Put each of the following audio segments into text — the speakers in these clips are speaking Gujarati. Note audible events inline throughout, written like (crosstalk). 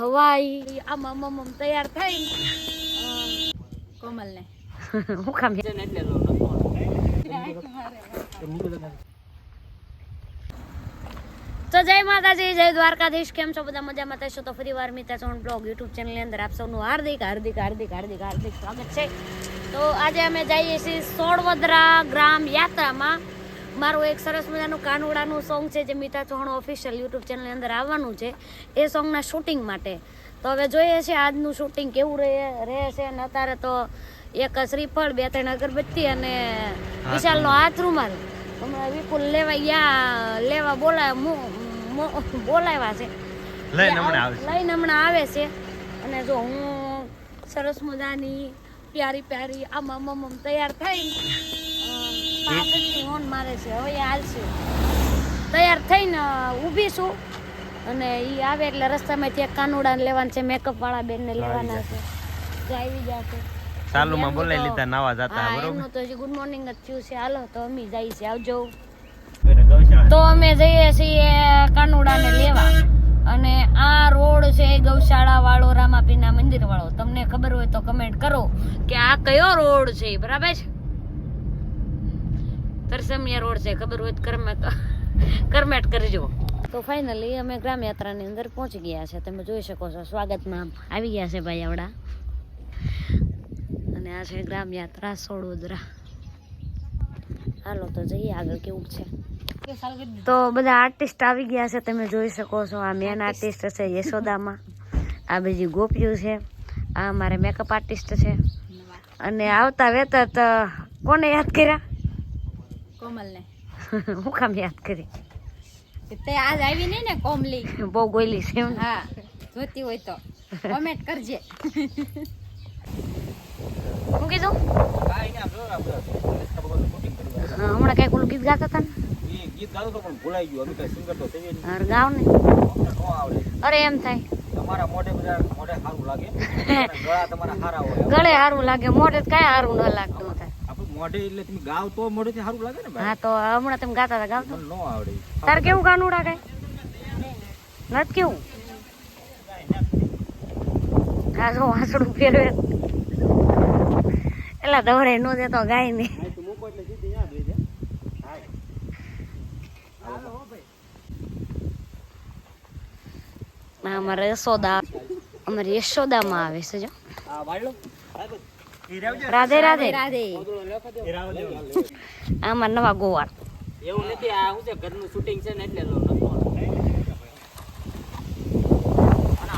હવાઈ આમ આમ આમ તૈયાર થઈ. કોમલને. હું કામ તો જય માતાજી જય દ્વારકાધીશ. કેમ છો બધા? મજામાં થશો તો ફરી વાર મિતા ચૌહાણ બ્લોગ યુટ્યુબ ચેનલની અંદર આપ સૌનું હાર્દિક હાર્દિક હાર્દિક હાર્દિક હાર્દિક સ્વાગત છે. તો આજે અમે જઈએ છીએ સોળવદરા ગ્રામ યાત્રામાં. મારું એક સરસ મજાનું કાનુડાનું સોંગ છે જે મિતા ચૌહાણ ઓફિશિયલ યુટ્યુબ ચેનલની અંદર આવવાનું છે. એ સોંગના શૂટિંગ માટે. તો હવે જોઈએ છે આજનું શૂટિંગ કેવું રહે રહે છે અને અત્યારે તો એક શ્રીફળ બે ત્રણ અગરબત્તી અને વિશાલનો હાથ રૂમાલ. હમણાં વિપુલ લેવા યા લેવા બોલાય બોલાવ્યા છે. લઈને હમણાં આવે છે. અને જો હું સરસ મજાની પ્યારી પ્યારી આમ આમ તૈયાર થઈ પાગલની હોન મારે છે. હવે એ હાલશે. તૈયાર થઈને ઊભી છું. અને એ આવે એટલે રસ્તામાં ત્યાં કાનુડાને લેવાનું છે મેકઅપ વાળા બેનને લેવાના છે. આવી જશે. ચાલુમાં બોલાઈ લીધા નાવા જતા હા બરોબર? એમનું તો હજી ગુડ મોર્નિંગ જ થયું છે. હાલો તો અમે જઈએ છીએ. આવજો. તો અમે જઈએ છીએ કાનુડાને લેવા. અને આ રોડ છે ગૌશાળા વાળો રામાપીના મંદિર વાળો. તમને ખબર હોય તો કમેન્ટ કરો કે આ કયો રોડ છે બરાબર છે? તરસમિયા રોડ છે, ખબર હોય તો કરમે- કરમેટ કરજો. તો ફાઇનલી અમે ગ્રામ યાત્રાની અંદર પહોંચી ગયા છે. તમે જોઈ શકો છો, સ્વાગતમાં આવી ગયા છે ભાઈ આવડા. અને આ છે ગ્રામ યાત્રા સોડોદરા. હાલો તો જઈએ આગળ કેવું છે. તો બધા આર્ટિસ્ટ આવી ગયા છે, તમે જોઈ શકો છો, આ મેન આર્ટિસ્ટ છે યશોદામાં. આ બીજી ગોપીઓ છે, આ અમારે મેકઅપ આર્ટિસ્ટ છે. અને આવતા વેતા તો કોને યાદ કર્યા? કોમલ ને (laughs) હું કામ યાદ કરી? તે આજ આવી નહીં ને કોમલી. બહુ ગોયલી છે હા જોતી હોય તો. કોમેન્ટ કરજે. શું કીધું? હમણાં કંઈક ઓલું ગીત ગાતા હતા ને? ગીત ગાતો તો પણ ભૂલાઈ ગયું. અમે કઈ સિંગર તો છે નહીં. ગાવ ને. અરે એમ થાય. તમારા મોઢે બધા મોઢે સારું લાગે. ગળા તમારા સારા હોય. ગળે સારું લાગે મોઢે તો કાંઈ સારું ન લાગતું મોઢે એટલે તમે ગાવ તો મોઢેથી સારું લાગે ને ભાઈ. હા તો હમણાં તમે ગાતા હતા ગાવતો મને નો આવડે. તાર કેવું કાનુડા કઈ નત કેવું? જો વાસણું ફેરવે એલા દવરે નો દેતો ગાય ને. હા, અમારે યશોદા અમારે યશોદામાં આવે છે જો. આ વાળો. રાધે રાધે. રાધે. આમાં નવા ગોવાર એવું નથી આ શું છે ઘરનું શૂટિંગ છે ને એટલે લો નતો અને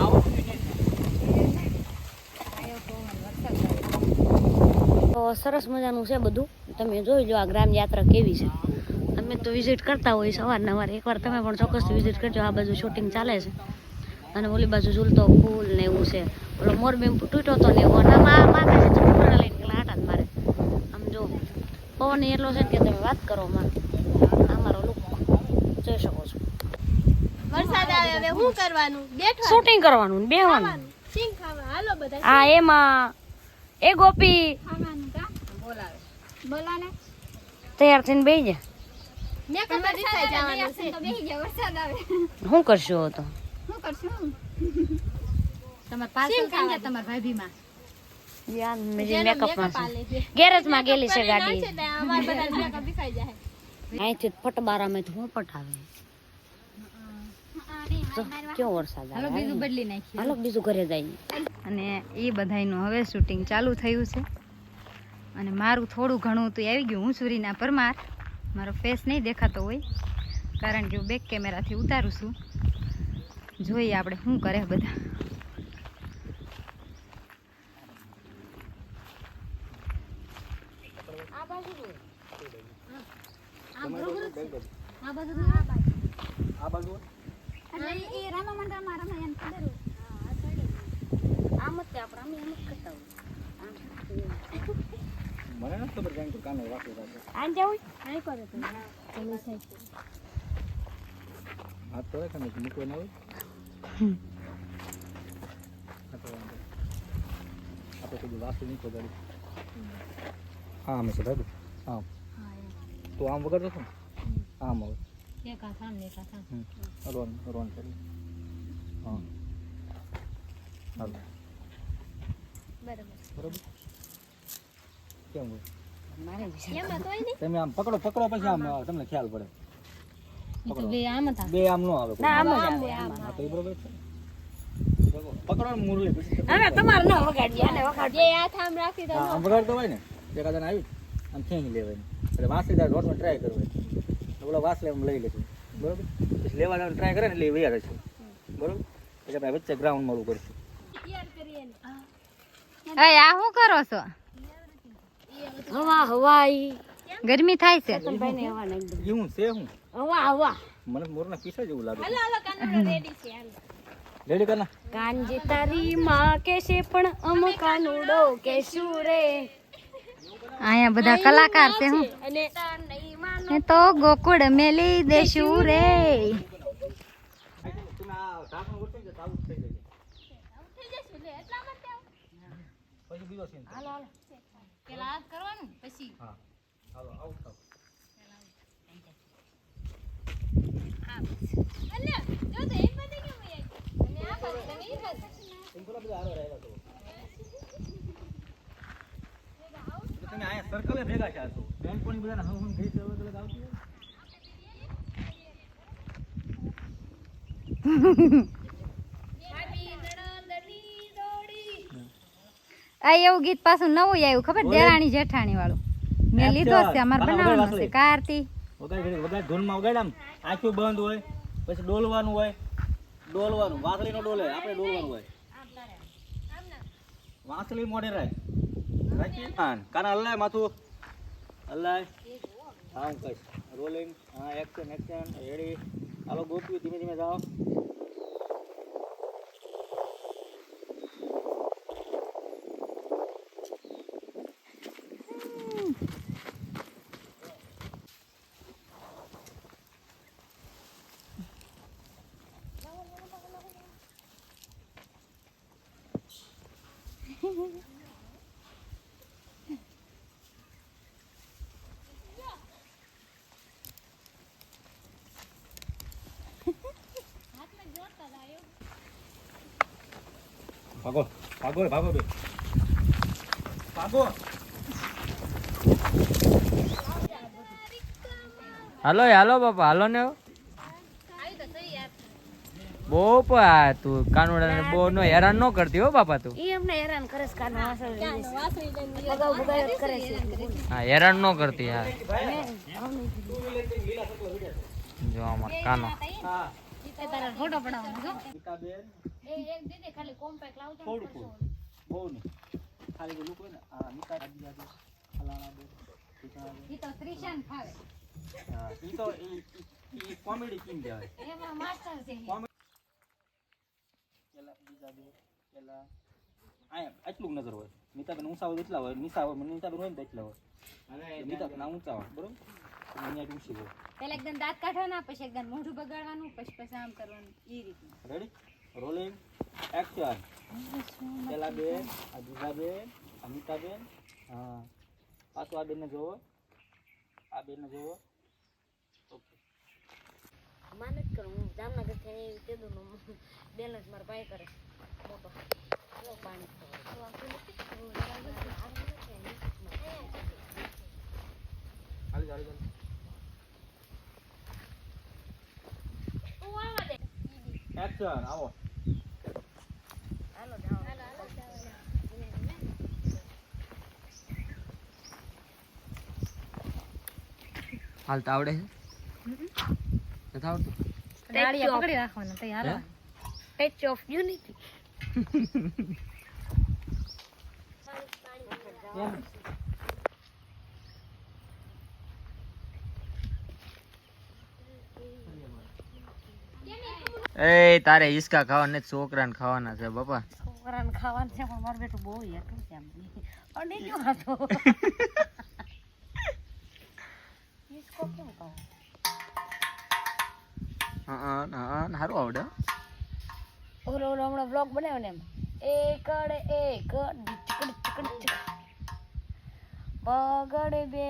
આવું તો સરસ મજાનું છે બધું. તમે જોઈ લો આ ગ્રામ યાત્રા કેવી છે. અમે તો વિઝિટ કરતા હોય સવારનવાર એકવાર તમે પણ ચોક્કસ વિઝિટ કરજો. આ બાજુ શૂટિંગ ચાલે છે. અને ઓલી બાજુ ઝૂલતો ફૂલ ને એવું છે. ઓલો મોરબી તૂટ્યો તો ને એવો. માતાજી ચૂંટણા લઈને પેલા આટા જ મારે આમ જો પવન એટલો છે કે તમે વાત કરો માં અમારો મારો લુક જોઈ શકો છો. વરસાદ આવે હવે શું કરવાનું? બેઠવાનું શૂટિંગ કરવાનું બેહવાનું. સિંગ ખાવા હાલો બધા આ એમાં. એ ગોપી. ખાવાનું કા? બોલાવે. બોલાને. તૈયાર થઈને બેહી જા. મેકઅપ રિસાઈ જવાનું છે તો બેહી જા વરસાદ આવે. શું કરશો તો? શું કરશું? તમાર ગયા તમાર ભાભીમાં. યાર મેં જેનો મેકઅપમાં makeup આલે છે. છે ગાડી. આવશે ને અમારે બધા મેકઅપ અહીંથી હું પટાવે કેવો વરસાદ હાલો બીજું બદલી નાખીએ. હાલો બીજું ઘરે જાય અને એ બધાયનું હવે શૂટિંગ ચાલુ થયું છે. અને મારું થોડું ઘણું તો આવી ગયું હું સુરીના પરમાર મારો. ફેસ નહીં દેખાતો હોય કારણ કે હું બેક કેમેરાથી ઉતારું છું. જોઈએ આપણે શું કરે બધા. આ બાજુ એટલે એ રામા મંડળમાં રમે એને ખબર હોય. આમ જ તે આપણે અમે એમ જ કરતા હોય મને નથી ખબર કે કાનો વાંકો રાખે આમ જાવું આઈ કરે તો. હાથ તો રાખે ને મૂકવો ના હોય. હા તો વાંધો. આપણે કીધું વાસુ નહીં પગાડી હા અમે છે દાદુ હા. તો આમ વગર તો શું આમ હવે. એક હાથ આમ એક હાથ આમ હમ. રોન રોન કરી. હા. હાલો. બરાબર. બરોબર? કેમ હોય? તમે આમ પકડો પકડો પછી આમ તમને ખ્યાલ પડે. બે આમ હતા બે આમ નો આવે ના આમ આમ તો બરોબર છે. પકડો પકડો મુરલી પછી હવે તમારે ન વગાડીએ આને વગાડીએ જે હાથ રાખી દો આમ વગાડતો હોય ને તે આવી. આમ ખેંચી લેવાય. એટલે વાસલીદાર રોટમાં ટ્રાય કરવાની તો ઓલા વાસલે આમ લઈ લેશું બરોબર? પછી લેવા ટ્રાય કરે ને એટલે એ વૈયા રહેશે બરોબર? એટલે આપણે વચ્ચે ગ્રાઉન્ડ મળવું કરશું હા આ શું કરો છો? હવા હવાઈ. ગરમી થાય છે? ભાઈ ને હવા નાખી દો એવું છે હું? હવા હવા. મને મોરના પીસા જેવું લાગે હાલો હાલો કાનુડો રેડી છે રેડી કરના? કાનજી તારી માં કે છે પણ અમ કાનુડો કે શું રે? અહીંયા બધા કલાકાર છે હું. અને એ તો ગોકુળ મેલી દેશું રે તમે આ ઢાંકણું ઉઠી જતા આવું જ થઈ જાય થઈ જશે લે એટલા માટે આવું. પછી બીજો સીન હાલો હાલો પેલા આ કરવાનું પછી હા હાલો આવું થાવ અલ્યા જો તો એક બધે કેમ હોય અને આ બાજુ તમે ઈ બાજુ. એમ થોડા બધા હારો રહેલા તો એટલે તમે અહીંયા સર્કલે ભેગા થયા છો બેન કોની આવતી આ એવું ગીત પાછું નવું આવ્યું ખબર? દેરાણી જેઠાણી વાળું મેં લીધો છે અમારે બનાવવાનું છે કારતી વગાડ વગાડ ધૂનમાં વગાડ આંખું બંધ હોય પછી ડોલવાનું હોય. ડોલવાનું વાંસળીનો ડોલે આપણે ડોલવાનું હોય. વાંસળી મોઢે રાખ. કાના હલાય માથું. હલાય હા હું કહીશ. રોલિંગ હા એક્શન એક્શન રેડી હાલો ગોપ્યું ધીમે ધીમે જાઓ. ભાગો ભાગો એ ભાગો બે ભાગો હાલો હાલો બાપા હાલો ને બહુ પા તું કાનુડા બહુ નો હેરાન ન કરતી હો બાપા તું. ઈ અમને હેરાન કરે છે કાનો કરે છે. હા હેરાન ન કરતી હા. જો અમાર કાનો. હા. ફોટો પડાવવાનો ગીતાબેન એ એક દીદી ખાલી કોમ્પેક્ટ લાવજો ને થોડું બહુ નહીં. ખાલી પેલું કોઈ ને હા નીતા બીજા ફલાણા બેન ઈ તો ત્રિશાન ફાવે. હા ઈ તો ઈ ઈ કોમેડી કિંગ કહેવાય. એમાં માસ્ટર છે પેલા બીજા બે પેલા. આયા આટલું નજર હોય. નીતાબેન ઊંચા હોય એટલા હોય. નીચા હોય નીતાબેન હોય ને એટલા હોય. નીતાબેન આ ઊંચા હોય બરોબર? અહીંયા ઊંચી હોય. પેલા એકદમ દાંત કાઢવાના પછી એકદમ મોઢું બગાડવાનું પછી પછી આમ કરવાનું એ રીતનું. રેડી રોલિંગ એક્શન પેલા બેન આ બીજા બેન આ નીતાબેન હા પાછું આ બેનને જોવો આ બેનને જોવો ઓકે માને જ કરું હું જામનગરથી તે દુનો બેલેન્સ મારા ભાઈ કરે મોટો હાલો પાણી હાલી હાલી હાલી એક્શન આવો હાલતા આવડે છે? નથી આવડતું? ડાળિયા પકડી રાખવાના તૈયાર હાલો ટચ ઓફ યુનિટી એ તારે હિસકા ખાવાના છોકરાને ખાવાના છે બાપા. છોકરાને ખાવાના છે પણ મારું બેટું બહુ હેઠું છે અને જો હતો. (laughs) હિસકો કેમ કહો હા હા સારું આવડે. ઓલો ઓલો હમણાં બ્લોગ બનાવ્યો ને એમ. એકડ એક ચકડ ચકડ. ચક. બગડ બે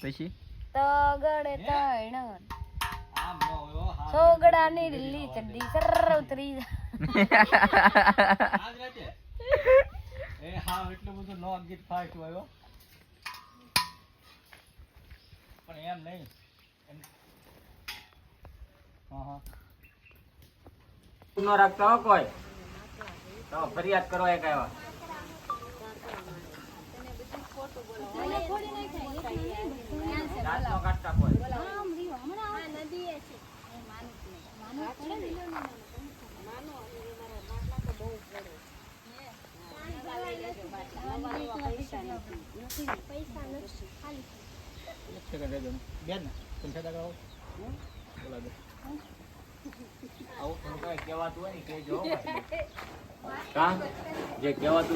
પછી? તગડ હા. સોગડાની લીલી ચડ્ડી સર ઉતરી આજ રાતે એ હા એટલું બધું નો ગીત ફાસ્ટ આવ્યો પણ એમ નહીં એમ- હા હા નો રાખતો હો કોઈ તો ફરિયાદ કરો એક આવ્યા દાંત નો કાઢતા કોઈ એક સેકન્ડ રહેજો ને. બેન ને તમે છેડા કરો બોલા બે આવું થોડું કાંઈ કહેવાતું હોય ને કહેજો હો ભાઈ. કાં? જે કહેવાતું હોય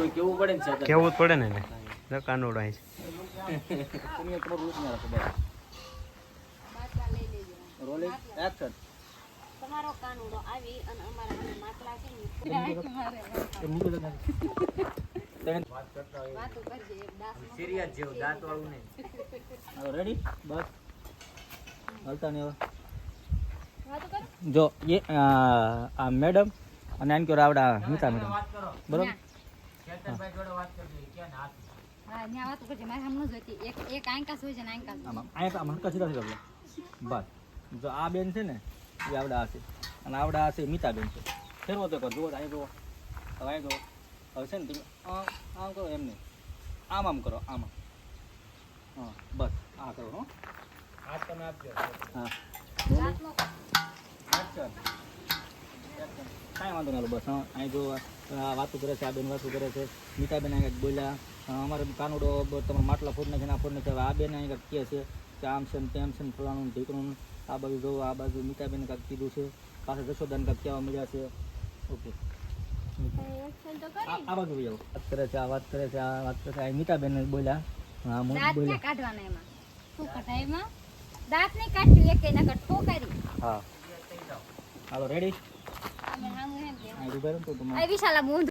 કેવું પડે ને. કેવું પડે ને એને અહીં બસ રોલિંગ એક્શન તમારો કાનુડો આવી અને અમારા માટલા છે ને તમે. તેને સિરિયસ જેવો દાંત વાળું નહીં હવે રેડી બસ હલતા નહીં હવે જો એ આ મેડમ અને આન કહો રાવડા મિતા મેડમ વાત બરોબર વાત કરજો ક્યાં બસ જો આ બેન છે ને એ આવડા હશે. અને આવડા હશે મીતાબેન છે. ફેરવો તો જુઓ, અહીં જુઓ. હવે અહીં જુઓ. હવે છે ને તમે આમ કરો એમ નહીં આમ આમ કરો, આમ હા, બસ, આ કરો, હો. હાથ તમે આપજો હા કાંઈ વાંધો ના બસ, હા. અહીં જો વાતો કરે છે, આ બેન વાતો કરે છે. મીતાબેન અહીં કંઈક બોલ્યા. અમારે કાનુડો તમારો માટલા ફોડ નાખીને આ ફોડ નાખે આ બેન અહીંયા કહે છે કે આમ છે ને તેમ છે ને ફલાણું ઢીકણું આ બાજુ જોવો આ બાજુ મીતાબેન કાંક કીધું છે. પાછળ જશોદાને કાંક કહેવા મળ્યા છે. ઓકે. આ બાજુ ભાઈ વાત કરે છે આ વાત કરે છે આ વાત કરે છે. આ મીતાબેન બોલ્યા. હા હું બોલ્યા. કાઢવાના એમાં. શું કઢાય એમાં? દાંત નહીં કાઢ્યું એક નકર ઠોકારી હા. હાલો રેડી આ વિશાલા મોઢું